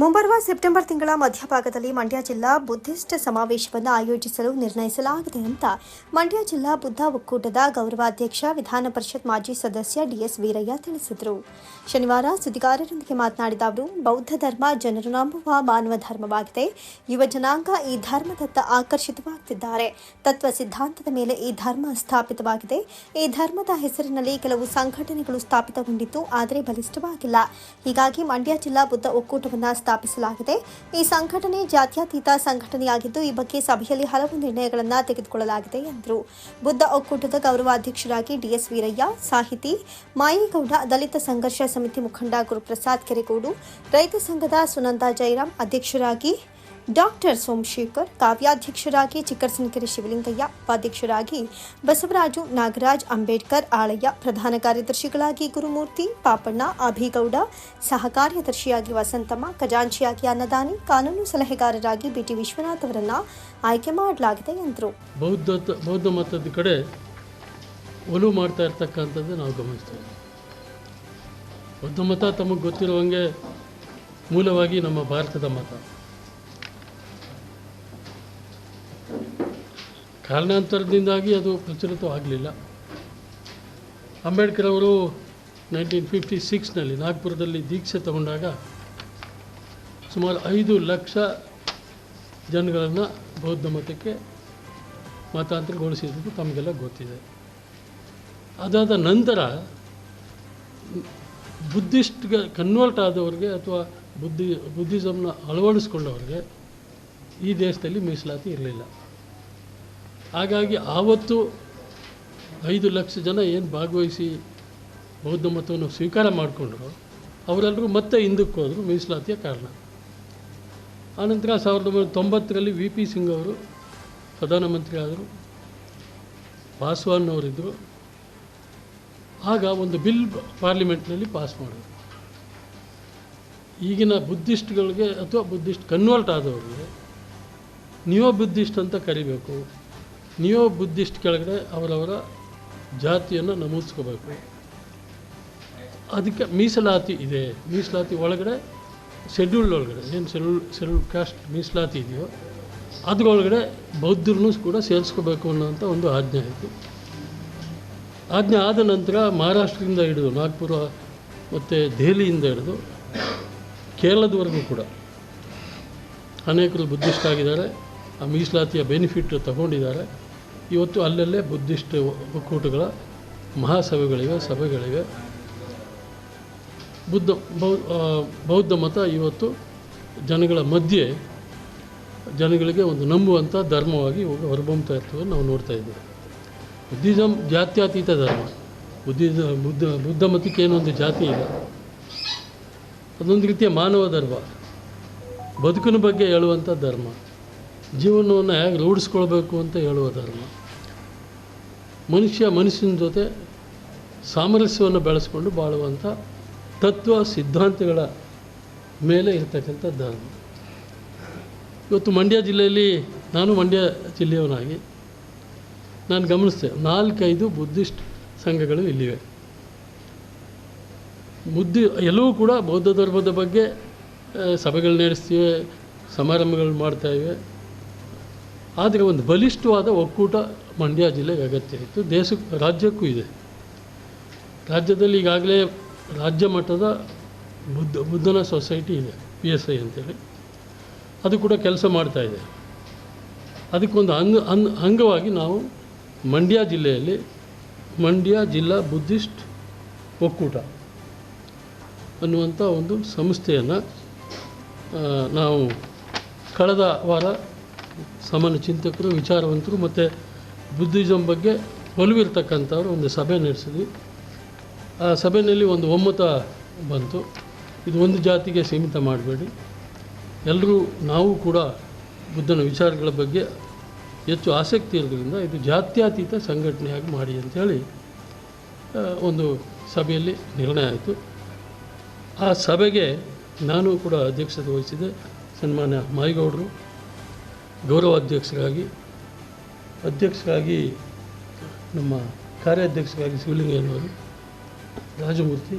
ಮುಂಬರುವ ಸೆಪ್ಟೆಂಬರ್ ತಿಂಗಳ ಮಧ್ಯಭಾಗದಲ್ಲಿ ಮಂಡ್ಯ ಜಿಲ್ಲಾ ಬುದ್ಧಿಸ್ಟ್ ಸಮಾವೇಶವನ್ನು ಆಯೋಜಿಸಲು ನಿರ್ಣಯಿಸಲಾಗಿದೆ ಅಂತ ಮಂಡ್ಯ ಜಿಲ್ಲಾ ಬುದ್ಧ ಒಕ್ಕೂಟದ ಗೌರವಾಧ್ಯಕ್ಷ ವಿಧಾನ ಪರಿಷತ್ ಮಾಜಿ ಸದಸ್ಯ ಡಿಎಸ್ ವೀರಯ್ಯ ತಿಳಿಸಿದರು. ಶನಿವಾರ ಸುದ್ದಿಗಾರರೊಂದಿಗೆ ಮಾತನಾಡಿದ ಅವರು, ಬೌದ್ಧ ಧರ್ಮ ಜನರು ನಂಬುವ ಮಾನವ ಧರ್ಮವಾಗಿದೆ. ಯುವ ಜನಾಂಗ ಈ ಧರ್ಮದತ್ತ ಆಕರ್ಷಿತವಾಗುತ್ತಿದ್ದಾರೆ ತತ್ವ ಸಿದ್ಧಾಂತದ ಮೇಲೆ ಈ ಧರ್ಮ ಸ್ಥಾಪಿತವಾಗಿದೆ. ಈ ಧರ್ಮದ ಹೆಸರಿನಲ್ಲಿ ಕೆಲವು ಸಂಘಟನೆಗಳು ಸ್ಥಾಪಿತಗೊಂಡಿತ್ತು ಆದರೆ ಬಲಿಷ್ಠವಾಗಿಲ್ಲ. ಹೀಗಾಗಿ ಮಂಡ್ಯ ಜಿಲ್ಲಾ ಬುದ್ಧ ಒಕ್ಕೂಟವನ್ನು ಸ್ಥಾಪಿಸಲಾಗಿದೆ ಈ ಸಂಘಟನೆ ಜಾತ್ಯತೀತ ಸಂಘಟನೆಯಾಗಿದ್ದು, ಈ ಬಗ್ಗೆ ಸಭೆಯಲ್ಲಿ ಹಲವು ನಿರ್ಣಯಗಳನ್ನು ತೆಗೆದುಕೊಳ್ಳಲಾಗಿದೆ ಎಂದರು. ಬುದ್ಧ ಒಕ್ಕೂಟದ ಗೌರವಾಧ್ಯಕ್ಷರಾಗಿ ಡಿಎಸ್ ವೀರಯ್ಯ, ಸಾಹಿತಿ ಮಾಯೇಗೌಡ, ದಲಿತ ಸಂಘರ್ಷ ಸಮಿತಿ ಮುಖಂಡ ಗುರುಪ್ರಸಾದ್ ಕೆರೆಗೋಡು, ರೈತ ಸಂಘದ ಸುನಂದ ಜೈರಾಮ್ ಅಧ್ಯಕ್ಷರಾಗಿ ಡಾಕ್ಟರ್ ಸೋಮಶೇಖರ್, ಕಾವ್ಯಾಧ್ಯಕ್ಷರಾಗಿ ಚಿಕ್ಕರಸನಕೆರೆ ಶಿವಲಿಂಗಯ್ಯ, ಉಪಾಧ್ಯಕ್ಷರಾಗಿ ಬಸವರಾಜು ನಾಗರಾಜ್, ಅಂಬೇಡ್ಕರ್ ಆಳಯ್ಯ ಪ್ರಧಾನ ಕಾರ್ಯದರ್ಶಿಗಳಾಗಿ ಗುರುಮೂರ್ತಿ ಪಾಪಣ್ಣ ಅಭಿಗೌಡ ಸಹ ಕಾರ್ಯದರ್ಶಿಯಾಗಿ ವಸಂತಮ್ಮ, ಖಜಾಂಚಿಯಾಗಿ ಅನ್ನದಾನಿ, ಕಾನೂನು ಸಲಹೆಗಾರರಾಗಿ ಬಿಟಿ ವಿಶ್ವನಾಥ್ ಅವರನ್ನು ಆಯ್ಕೆ ಮಾಡಲಾಗಿದೆ ಎಂದರು. ಬೌದ್ಧ ಬೌದ್ಧ ಮತದ ಕಡೆ ಒಲವು ಮಾಡ್ತಾ ಇರ್ತಕ್ಕಂಥದ್ದು ನಾವು ಗಮನಿಸ್ತೇವೆ ಬೌದ್ಧ ಮತ ತಮಗೆ ಗೊತ್ತಿರುವಂಗೆ ಮೂಲವಾಗಿ ನಮ್ಮ ಭಾರತದ ಮತ. ಕಾರಣಾಂತರದಿಂದಾಗಿ ಅದು ಪ್ರಚಲಿತವಾಗಲಿಲ್ಲ. ಅಂಬೇಡ್ಕರ್ ಅವರು ನೈನ್ಟೀನ್ ಫಿಫ್ಟಿ ಸಿಕ್ಸ್ನಲ್ಲಿ ನಾಗ್ಪುರದಲ್ಲಿ ದೀಕ್ಷೆ ತಗೊಂಡಾಗ ಸುಮಾರು ಐದು ಲಕ್ಷ ಜನಗಳನ್ನು ಬೌದ್ಧ ಮತಕ್ಕೆ ಮತಾಂತರಗೊಳಿಸಿದ್ದು ತಮಗೆಲ್ಲ ಗೊತ್ತಿದೆ. ಅದಾದ ನಂತರ ಬುದ್ಧಿಸ್ಟ್ಗೆ ಕನ್ವರ್ಟ್ ಆದವ್ರಿಗೆ ಅಥವಾ ಬುದ್ಧಿ ಬುದ್ಧಿಸಮ್ನ ಅಳವಡಿಸ್ಕೊಂಡವ್ರಿಗೆ ಈ ದೇಶದಲ್ಲಿ ಮೀಸಲಾತಿ ಇರಲಿಲ್ಲ. ಹಾಗಾಗಿ ಆವತ್ತು ಐದು ಲಕ್ಷ ಜನ ಏನು ಭಾಗವಹಿಸಿ ಬೌದ್ಧ ಮತವನ್ನು ಸ್ವೀಕಾರ ಮಾಡಿಕೊಂಡ್ರು ಅವರೆಲ್ಲರೂ ಮತ್ತೆ ಹಿಂದಕ್ಕೆ ಹೋದರು, ಮೀಸಲಾತಿಯ ಕಾರಣ. ಆನಂತರ ಸಾವಿರದ ಒಂಬೈನೂರ ತೊಂಬತ್ತರಲ್ಲಿ ವಿ ಪಿ ಸಿಂಗ್ ಅವರು ಪ್ರಧಾನಮಂತ್ರಿ ಆದರು ಪಾಸ್ವಾನ್ ಅವರಿದ್ದರು ಆಗ ಒಂದು ಬಿಲ್ ಪಾರ್ಲಿಮೆಂಟ್ನಲ್ಲಿ ಪಾಸ್ ಮಾಡಿದ್ರು. ಈಗಿನ ಬುದ್ಧಿಸ್ಟ್ಗಳಿಗೆ ಅಥವಾ ಬುದ್ಧಿಸ್ಟ್ ಕನ್ವರ್ಟ್ ಆದವ್ರಿಗೆ ನಿಯೋ ಬುದ್ಧಿಸ್ಟ್ ಅಂತ ಕರಿಬೇಕು. ನಿಯೋ ಬುದ್ಧಿಸ್ಟ್ ಕೆಳಗಡೆ ಅವರವರ ಜಾತಿಯನ್ನು ನಮೂದಿಸ್ಕೋಬೇಕು. ಅದಕ್ಕೆ ಮೀಸಲಾತಿ ಇದೆ. ಮೀಸಲಾತಿ ಒಳಗಡೆ ಶೆಡ್ಯೂಲ್ಡ್ ಒಳಗಡೆ, ಏನು ಶೆಡ್ಯೂಲ್ ಶೆಡ್ಯೂಲ್ ಕಾಸ್ಟ್ ಮೀಸಲಾತಿ ಇದೆಯೋ, ಅದರೊಳಗಡೆ ಬೌದ್ಧರನ್ನು ಕೂಡ ಸೇರಿಸ್ಕೋಬೇಕು ಅನ್ನೋಂಥ ಒಂದು ಆಜ್ಞೆ ಆಯಿತು ಆಜ್ಞೆ ಆದ ನಂತರ ಮಹಾರಾಷ್ಟ್ರದಿಂದ ಹಿಡಿದು ನಾಗ್ಪುರ ಮತ್ತು ದೆಹಲಿಯಿಂದ ಹಿಡಿದು ಕೇರಳದವರೆಗೂ ಕೂಡ ಅನೇಕರು ಬುದ್ಧಿಸ್ಟ್ ಆಗಿದ್ದಾರೆ. ಆ ಮೀಸಲಾತಿಯ ಬೆನಿಫಿಟ್ ತಗೊಂಡಿದ್ದಾರೆ. ಇವತ್ತು ಅಲ್ಲಲ್ಲೇ ಬುದ್ಧಿಸ್ಟ್ ಒಕ್ಕೂಟಗಳ ಮಹಾಸಭೆಗಳಿವೆ, ಸಭೆಗಳಿವೆ. ಬುದ್ಧ ಬೌದ್ಧ ಮತ ಇವತ್ತು ಜನಗಳ ಮಧ್ಯೆ ಜನಗಳಿಗೆ ಒಂದು ನಂಬುವಂಥ ಧರ್ಮವಾಗಿ ಹೊರಬೊಮ್ತಾ ಇರ್ತದೆ ನಾವು ನೋಡ್ತಾ ಇದ್ದೀವಿ. ಬುದ್ಧಿಸಮ್ ಜಾತ್ಯತೀತ ಧರ್ಮ. ಬುದ್ಧಿಸ, ಬುದ್ಧ ಬುದ್ಧ ಮತಕ್ಕೆ ಏನೊಂದು ಜಾತಿ ಇಲ್ಲ ಅದೊಂದು ರೀತಿಯ ಮಾನವ ಧರ್ಮ. ಬದುಕಿನ ಬಗ್ಗೆ ಹೇಳುವಂಥ ಧರ್ಮ. ಜೀವನವನ್ನು ಹೇಗೆ ರೂಢಿಸ್ಕೊಳ್ಬೇಕು ಅಂತ ಹೇಳುವ ಧರ್ಮ. ಮನುಷ್ಯ ಮನುಷ್ಯನ ಜೊತೆ ಸಾಮರಸ್ಯವನ್ನು ಬೆಳೆಸ್ಕೊಂಡು ಬಾಳುವಂಥ ತತ್ವ, ಸಿದ್ಧಾಂತಗಳ ಮೇಲೆ ಇರತಕ್ಕಂಥ ಧರ್ಮ. ಇವತ್ತು ಮಂಡ್ಯ ಜಿಲ್ಲೆಯಲ್ಲಿ ನಾನು ಮಂಡ್ಯ ಜಿಲ್ಲೆಯವನಾಗಿ ನಾನು ಗಮನಿಸಿದೆ ನಾಲ್ಕೈದು ಬುದ್ಧಿಸ್ಟ್ ಸಂಘಗಳು ಇಲ್ಲಿವೆ. ಬುದ್ಧಿ, ಎಲ್ಲವೂ ಕೂಡ ಬೌದ್ಧ ಧರ್ಮದ ಬಗ್ಗೆ ಸಭೆಗಳು ನಡೆಸ್ತೀವಿ, ಸಮಾರಂಭಗಳು ಮಾಡ್ತಾ ಇವೆ. ಆದರೆ ಒಂದು ಬಲಿಷ್ಠವಾದ ಒಕ್ಕೂಟ ಮಂಡ್ಯ ಜಿಲ್ಲೆಗೆ ಅಗತ್ಯ ಇತ್ತು. ದೇಶಕ್ಕೆ ರಾಜ್ಯಕ್ಕೂ ಇದೆ. ರಾಜ್ಯದಲ್ಲಿ ಈಗಾಗಲೇ ರಾಜ್ಯ ಮಟ್ಟದ ಬುದ್ಧ, ಬುದ್ಧನ ಸೊಸೈಟಿ ಇದೆ, ಪಿ ಎಸ್ ಐ ಅಂತೇಳಿ. ಅದು ಕೂಡ ಕೆಲಸ ಮಾಡ್ತಾ ಇದೆ. ಅದಕ್ಕೊಂದು ಅಂಗ ಅನ್ ಅಂಗವಾಗಿ ನಾವು ಮಂಡ್ಯ ಜಿಲ್ಲೆಯಲ್ಲಿ ಮಂಡ್ಯ ಜಿಲ್ಲಾ ಬುದ್ಧಿಸ್ಟ್ ಒಕ್ಕೂಟ ಅನ್ನುವಂಥ ಒಂದು ಸಂಸ್ಥೆಯನ್ನು ನಾವು ಕಳೆದ ವಾರ ಸಾಮಾನ್ಯ ಚಿಂತಕರು, ವಿಚಾರವಂತರು ಮತ್ತು ಬುದ್ಧಿಸಮ್ ಬಗ್ಗೆ ಒಲವಿರ್ತಕ್ಕಂಥವ್ರು ಒಂದು ಸಭೆ ನಡೆಸಿದ್ವಿ. ಆ ಸಭೆಯಲ್ಲಿ ಒಂದು ಒಮ್ಮತ ಬಂತು. ಇದು ಒಂದು ಜಾತಿಗೆ ಸೀಮಿತ ಮಾಡಬೇಡಿ. ಎಲ್ಲರೂ ನಾವು ಕೂಡ ಬುದ್ಧನ ವಿಚಾರಗಳ ಬಗ್ಗೆ ಹೆಚ್ಚು ಆಸಕ್ತಿ ಇರೋದ್ರಿಂದ ಇದು ಜಾತ್ಯತೀತ ಸಂಘಟನೆಯಾಗಿ ಮಾಡಿ ಅಂಥೇಳಿ ಒಂದು ಸಭೆಯಲ್ಲಿ ನಿರ್ಣಯ ಆಯಿತು. ಆ ಸಭೆಗೆ ನಾನು ಕೂಡ ಅಧ್ಯಕ್ಷತೆ ವಹಿಸಿದೆ ಸನ್ಮಾನ್ಯ ಮಾಯಿಗೌಡರು ಗೌರವಾಧ್ಯಕ್ಷರಾಗಿ, ಅಧ್ಯಕ್ಷರಾಗಿ ನಮ್ಮ ಕಾರ್ಯಾಧ್ಯಕ್ಷರಾಗಿ ಶಿವಲಿಂಗಯ್ಯನವರು ರಾಜಮೂರ್ತಿ,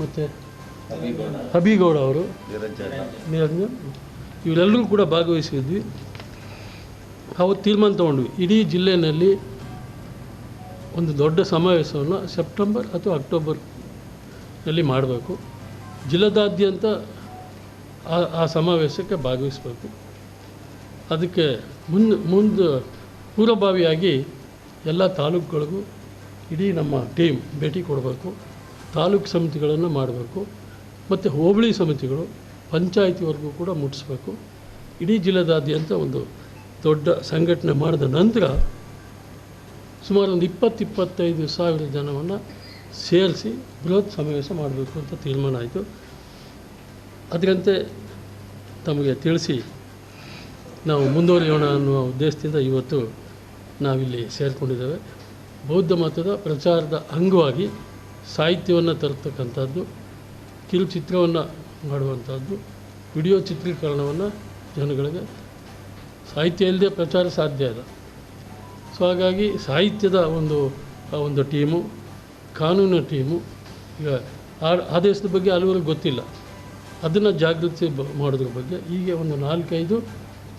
ಮತ್ತು ಹಬೀಗೌಡ ಅವರು ನಿರಂಜನ್ ಇವರೆಲ್ಲರೂ ಕೂಡ ಭಾಗವಹಿಸಿದ್ವಿ. ಅವತ್ತು ತೀರ್ಮಾನ ತಗೊಂಡ್ವಿ. ಇಡೀ ಜಿಲ್ಲೆಯಲ್ಲಿ ಒಂದು ದೊಡ್ಡ ಸಮಾವೇಶವನ್ನು ಸೆಪ್ಟೆಂಬರ್ ಅಥವಾ ಅಕ್ಟೋಬರ್ನಲ್ಲಿ ಮಾಡಬೇಕು. ಜಿಲ್ಲಾದಾದ್ಯಂತ ಆ ಆ ಸಮಾವೇಶಕ್ಕೆ ಭಾಗವಹಿಸಬೇಕು. ಅದಕ್ಕೆ ಮುಂದೆ ಮುಂದೆ ಪೂರ್ವಭಾವಿಯಾಗಿ ಎಲ್ಲ ತಾಲೂಕುಗಳಿಗೂ ಇಡೀ ನಮ್ಮ ಟೀಮ್ ಭೇಟಿ ಕೊಡಬೇಕು. ತಾಲೂಕು ಸಮಿತಿಗಳನ್ನು ಮಾಡಬೇಕು. ಮತ್ತು ಹೋಬಳಿ ಸಮಿತಿಗಳು ಪಂಚಾಯತಿವರೆಗೂ ಕೂಡ ಮುಟ್ಟಿಸ್ಬೇಕು. ಇಡೀ ಜಿಲ್ಲೆದಾದ್ಯಂತ ಒಂದು ದೊಡ್ಡ ಸಂಘಟನೆ ಮಾಡಿದ ನಂತರ ಸುಮಾರು ಒಂದು ಇಪ್ಪತ್ತಿಪ್ಪತ್ತೈದು ಸಾವಿರ ಜನವನ್ನು ಸೇರಿಸಿ ಬೃಹತ್ ಸಮಾವೇಶ ಮಾಡಬೇಕು ಅಂತ ತೀರ್ಮಾನ ಆಯಿತು. ಅದರಂತೆ ತಮಗೆ ತಿಳಿಸಿ ನಾವು ಮುಂದುವರಿಯೋಣ ಅನ್ನುವ ಉದ್ದೇಶದಿಂದ ಇವತ್ತು ನಾವಿಲ್ಲಿ ಸೇರಿಕೊಂಡಿದ್ದೇವೆ. ಬೌದ್ಧ ಮತದ ಪ್ರಚಾರದ ಅಂಗವಾಗಿ ಸಾಹಿತ್ಯವನ್ನು ತರತಕ್ಕಂಥದ್ದು ಕಿರುಚಿತ್ರವನ್ನು ಮಾಡುವಂಥದ್ದು, ವಿಡಿಯೋ ಚಿತ್ರೀಕರಣವನ್ನು ಜನಗಳಿಗೆ ಸಾಹಿತ್ಯ ಇಲ್ಲದೆ ಪ್ರಚಾರ ಸಾಧ್ಯ ಇಲ್ಲ ಸೊ ಹಾಗಾಗಿ ಸಾಹಿತ್ಯದ ಒಂದು ಒಂದು ಟೀಮು, ಕಾನೂನಿನ ಟೀಮು, ಈಗ ಆದೇಶದ ಬಗ್ಗೆ ಹಲವರಿಗೆ ಗೊತ್ತಿಲ್ಲ. ಅದನ್ನು ಜಾಗೃತಿ ಮಾಡೋದ್ರ ಬಗ್ಗೆ ಹೀಗೆ ಒಂದು ನಾಲ್ಕೈದು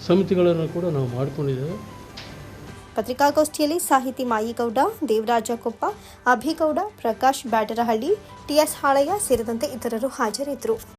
ಸಮಿತಿಗಳನ್ನು ಕೂಡ ನಾವು ಮಾಡಿಕೊಂಡಿದ್ದೇವೆ. ಪತ್ರಿಕಾಗೋಷ್ಠಿಯಲ್ಲಿ ಸಾಹಿತಿ ಮಾಯಿಗೌಡ, ದೇವರಾಜ ಕೊಪ್ಪ, ಅಭಿಗೌಡ, ಪ್ರಕಾಶ್ ಬ್ಯಾಟರಹಳ್ಳಿ ಟಿಎಸ್ ಹಾಳಯ್ಯ ಸೇರಿದಂತೆ ಇತರರು ಹಾಜರಿದ್ದರು.